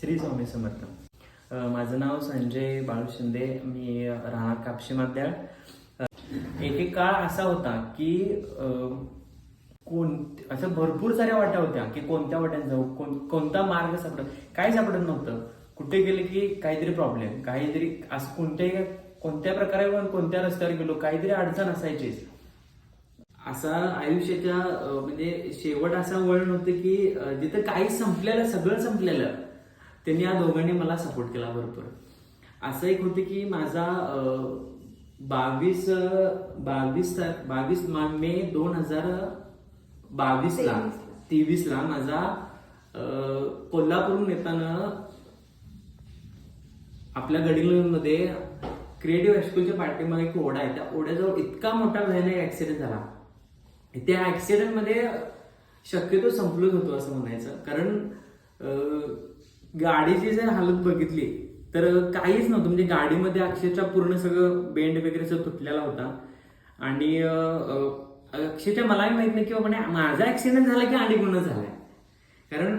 श्री स्वामी समर्थ. माझं नाव संजय बाळू शिंदे. मी राहणार कापशी मध्याळ एक एक काळ असा होता की कोण असं भरपूर साऱ्या वाट्या होत्या की कोणत्या वाट्यात जाऊ कोण कोणता मार्ग सापडत काय सापडत नव्हतं. कुठे गेले की काहीतरी प्रॉब्लेम काहीतरी असं कोणत्याही कोणत्या प्रकारे पण कोणत्या रस्त्यावर गेलो काहीतरी अडचण असायचीच असा आयुष्याच्या म्हणजे शेवट असा वळण होतं की जिथं काही संपलेलं सगळं संपलेलं त्यांनी या दोघांनी मला सपोर्ट केला भरपूर. असं एक होतं की माझा बावीस बावीस बावीस मे दोन हजार बावीसला तेवीसला माझा कोल्हापूरहून येताना आपल्या गडिंगलजमध्ये क्रिएटिव्ह हायस्कूलच्या पाठीमागे एक ओढा आहे. त्या ओढ्याजवळ इतका मोठा भयानक ऍक्सिडेंट झाला. त्या ऍक्सिडेंटमध्ये शक्यतो संपलोच होतो असं म्हणायचं. कारण गाडीची जर हालत बघितली तर काहीच नव्हतं. म्हणजे गाडीमध्ये अक्षरशः पूर्ण सगळं बेंड वगैरे सगळं तुटलेला होता. आणि अक्षरशः मलाही माहीत नाही की बाबा माझा ऍक्सिडेंट झाला की आणि गुन्हा झालाय? कारण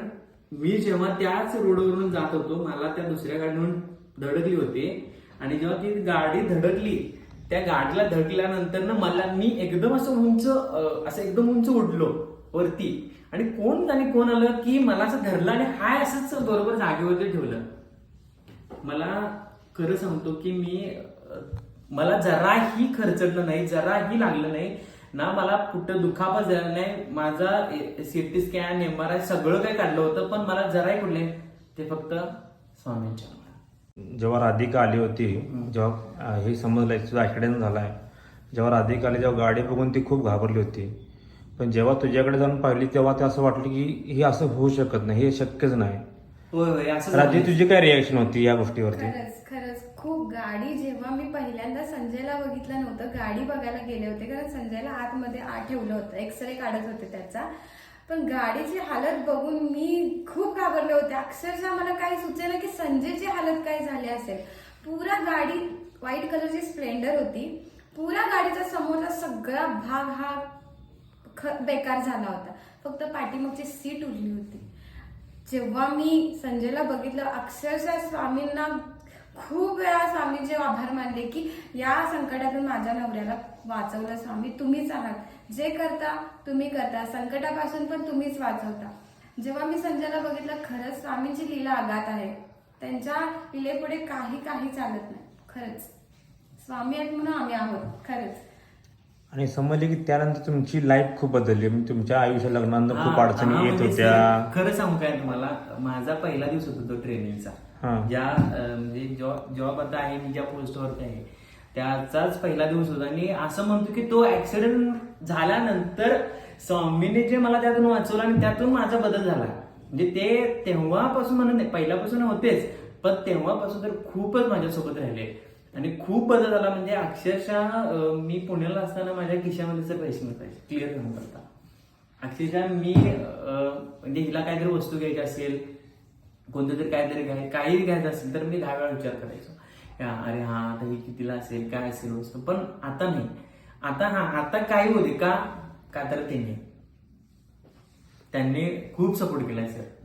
मी जेव्हा त्याच रोडवरून जात होतो मला त्या दुसऱ्या गाडीवरून धडकली होती. आणि जेव्हा ती गाडी धडकली त्या गाडीला धडकल्यानंतर ना मला मी एकदम असं उंच असं एकदम उंच उडलो वरती. आणि कोण आणि कोण आलं की मला असं धरलं आणि हाय असंच बरोबर जागेवरती ठेवलं. मला खरं सांगतो की मी मला जराही खर्चटलं नाही जराही लागलं नाही. ना मला कुठं दुखापत झालं नाही. माझा CT scan M R I सगळं काही काढलं होतं पण मला जराही कुठले. ते फक्त स्वामींच्या जेव्हा राधिका आली होती जेव्हा हे समजलं तुझा ॲक्सिडेंट झालाय. जेव्हा राधिका आली तेव्हा गाडी बघून ती खूप घाबरली होती. पण जेव्हा तुझ्याकडे जाऊन पाहिली तेव्हा ते असं वाटलं की हे असं होऊ शकत नाही हे शक्यच नाही. राधी झालं. तुझी काय रिॲक्शन होती या गोष्टीवरती? खरंच खरंच. खूप गाडी जेव्हा मी पहिल्यांदा संजयला बघितलं नव्हतं गाडी बघायला गेले होते कारण संजयला आतमध्ये आत ठेवलं होतं. एक्सरे काढत होते त्याचा. पण गाडीची हालत बघून मी खूप घाबरले होते. अक्षरशः मला काही सुचेना की संजयची हालत काय झाली असेल. पुरा गाडी व्हाईट कलरची स्प्लेंडर होती. पुरा गाडीचा समोरचा सगळा भाग हा ख- बेकार झाला होता. फक्त पाठीमागची सीट उरली होती. जेव्हा मी संजयला बघितलं अक्षरशः स्वामींना खूप वेळा स्वामींचे आभार मानले की या संकटातून माझ्या नवऱ्याला वाचवलं स्वामी. तुम्हीच आहात. जे करता तुम्ही करता. संकटापासून पण तुम्हीच वाचवता. जेव्हा मी संजयला बघितलं खरंच स्वामींची लीला आगात आहे. त्यांच्या लिलेपुढे काही काही चालत नाही. खरंच. स्वामी आहेत म्हणून आम्ही आहोत. खरंच. आणि समजले की त्यानंतर तुमची लाईफ खूप बदलली. म्हणजे तुमच्या आयुष्य लग्नानंतर खूप हा, अडचणी येत म्हणजे होत्या. खरं सांगू काय तुम्हाला? माझा पहिला दिवस होता तो ट्रेनिंगचा. ज्या अं, म्हणजे जॉब जॉब आता आहे मी ज्या पोस्टवरती आहे. त्याचाच पहिला दिवस होता आणि असं म्हणतो की तो ऍक्सिडेंट झाल्यानंतर स्वामीने जे मला त्यातून वाचवलं आणि त्यातून माझा बदल झाला. म्हणजे ते तेव्हापासून म्हणून नाही, पहिल्यापासून होतेच. पण तेव्हापासून तर खूपच माझ्यासोबत राहिले. आणि खूप बदल झाला म्हणजे अक्षरशः मी पुण्याला असताना माझ्या खिशामध्ये पैसे नसायचे क्लिअर सांगू करता अक्षरशः मी म्हणजे हिला काहीतरी वस्तू घ्यायची असेल कोणतं तरी काहीतरी घ्याय काही घ्यायचं असेल तर मी दहा वेळा विचार करायचो. अरे हा आता ही कितीला असेल काय असेल वस्तू. पण आता नाही. आता हा आता काय होते का? का तर त्यांनी. त्यांनी खूप सपोर्ट केलाय सर